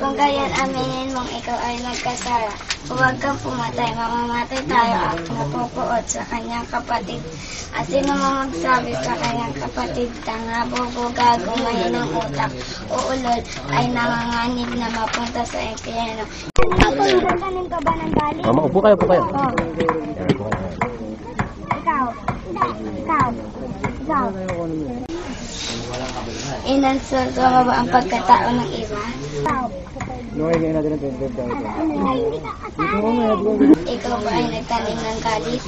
Kung gayon aminin mong ikaw ay nagkasala, huwag kang pumatay, mamamatay tayo at napupuot sa kanyang kapatid. At sino mang magsabi sa kanyang kapatid, tanga, bobo, gago, mahinang utak, o ulol, ay nanganganib na mapunta sa impyerno. Tanim ka ba ng galing? Mama, upo kayo, upo kayo. Oo. Ikaw. Ikaw. Ikaw. Inansulto mo ba ang pagkatao ng iba? Ikaw. Ikaw ba ay nagtanim ng galit?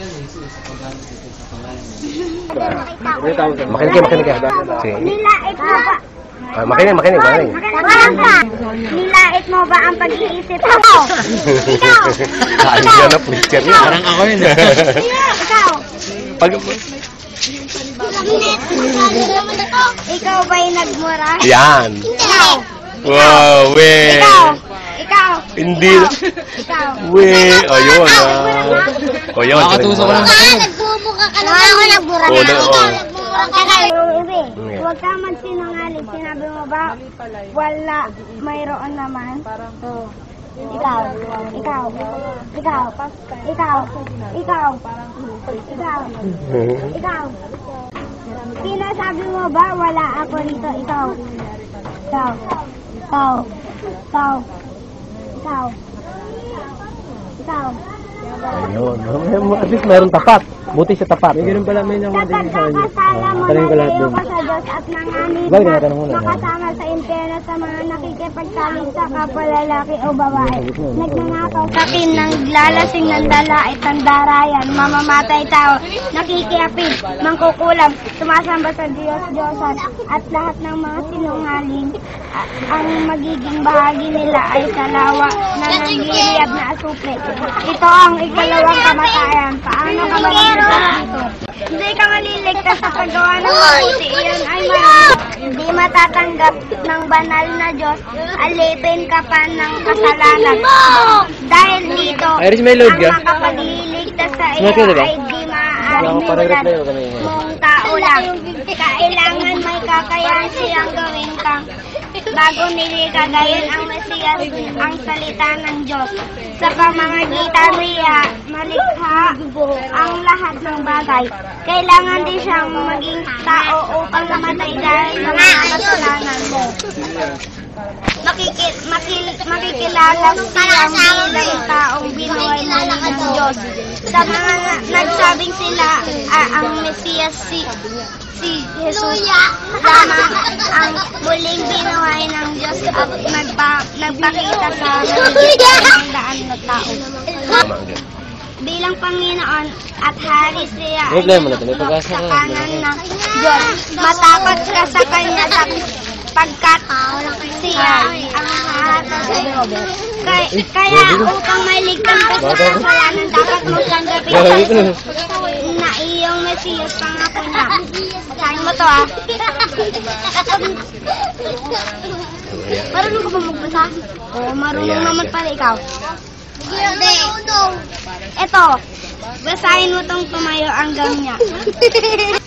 Makinig kayo, makinig kayo. Sige. Nilait mo ba? Ah, makinig, makinig, makinig. Walang ka! Nilait mo ba ang pag-iisip ko? Ikaw! Ayos yan na, preacher niya. Parang ako yun. Ikaw! Pag... Ikaw ba'y nagmura? Yan. Ikaw! Wow, we. Ikaw! Ikaw! Hindi. Ikaw! We. Ayun, ah. O, yun. Nakakatusok lang. Nagbubuka ka naman ako nagbura na, oo. Ibi, huwag ka magsinungaling. Sinabi mo ba, wala, mayroon naman? Oo. Ikaw, ikaw, ikaw, ikaw, ikaw, ikaw, ikaw. Pinasabi mo ba, wala ako rito? Ikaw, ikaw, ikaw, ikaw, ikaw, ikaw. Ayun. At least meron tapat. Buti siya tapat. May ganun pala may Kapag kakasala mo na layo ka sa Diyos at nanganib Bakit na tinatanong mo na? makasama sa impyerno sa mga nakikipagsaling sa kapwa lalaki o babae. Nagnanakaw sa akin ng lalasing ng lalait ng darayan, mamamatay tao, nakikiapid, mangkukulam, sumasamba sa Diyos, Diyosan, at lahat ng mga sinungaling, a- ang magiging bahagi nila ay sa lawa na nanggiliyab na asupre. Ito ang ikalawang kamatayan. Paano ka maliligtas dito? Hindi ka maliligtas sa paggawa ng mabuti. Iyan ay maraming. Hindi matatanggap ng banal na Diyos. Alipin ka pa ng kasalanan. Dahil dito, Iris, may load ang ka? makapagliligtas sa iyo Smoke ka, diba? ay di maaaring parang ko tao lang. Kailangan may kakayahan siyang gawin kang bago nilikha gayon ang Mesiyas ang salita ng Diyos. Sa pamamagitan niya, malikha ang lahat ng bagay. Kailangan din siyang maging tao upang mamatay dahil sa mga kasalanan mo. Makikil, makil, makikilala silang bilang taong binuhay ng Diyos. Sa mga na, nagsabing sila ah, ang Mesiyas si si Jesus lamang ang muling binuhay ng Diyos at nagpa, nagpakita sa ng daan na tao. Bilang Panginoon at Hari siya may sa kanan ng Diyos. Matakot ka sa Kanya sa pagkat siya ang hahatid sa iyo. Kaya, kaya upang maligtas ka sa kasalanan, dapat mo siyang gapitan na iyong Mesiyas pangako niya. Sahin mo to ah. Marunong ka ba magbasa? Oo, marunong naman pala ikaw. Ito, basahin mo tong tumayo ang niya.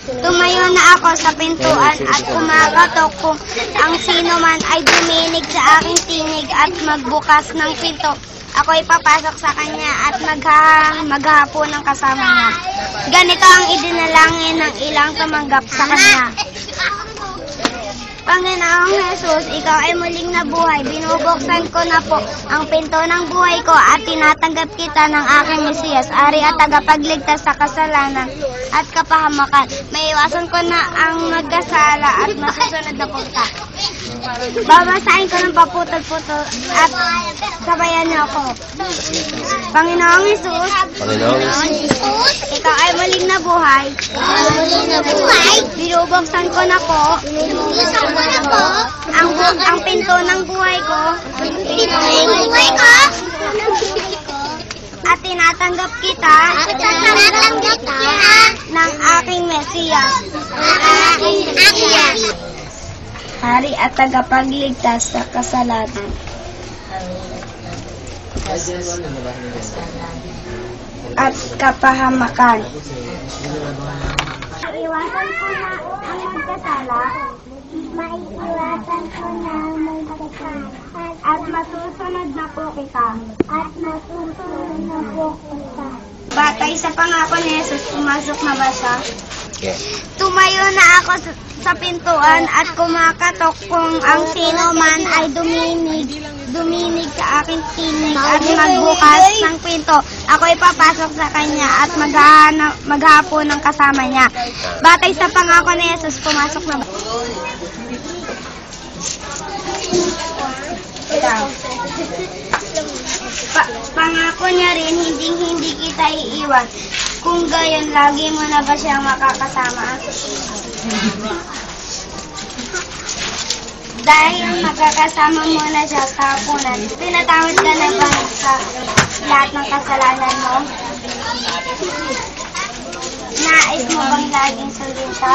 Tumayo na ako sa pintuan at kumakatok kung ang sino man ay duminig sa aking tinig at magbukas ng pinto. Ako'y papasok sa kanya at magha maghahapon ng kasama niya. Ganito ang idinalangin ng ilang tumanggap sa kanya. Panginoong Jesus, ikaw ay muling nabuhay. Binubuksan ko na po ang pinto ng buhay ko at tinatanggap kita ng aking Mesiyas, ari at tagapagligtas sa kasalanan at kapahamakan. Maiwasan ko na ang magkasala at masusunod na punta. Babasahin ko ng paputol-putol at sabayan niyo ako. Panginoong Jesus, Panginoon. Jesus, ikaw ay muling nabuhay. Muling nabuhay. Binubuksan ko na po. Binubuksan ko na po. Ang, ang pinto ng buhay ko. Pinto ng buhay ko. At tinatanggap kita. At tinatanggap kita. At tagapagligtas sa kasalanan. At kapahamakan. Iwasan ko na ang magkasala. Maiiwasan ko na magkasal. At masusunod na po kita. At masusunod na po kita. Batay sa pangako ni Jesus, pumasok na ba siya? Tumayo na ako sa, sa pintuan at kumakatok kung ang sino man ay duminig, duminig sa aking tinig at magbukas ng pinto. Ako'y papasok sa kanya at maghahana, maghapo ng kasama niya. Batay sa pangako ni Jesus, pumasok na ba? Ikaw. Pa- pangako niya rin, hindi hindi kita iiwan. Kung gayon, lagi mo na ba siyang makakasama? Dahil makakasama mo na siya sa hapunan, pinatawad ka na ba sa lahat ng kasalanan mo? Nais mo bang laging sundin siya?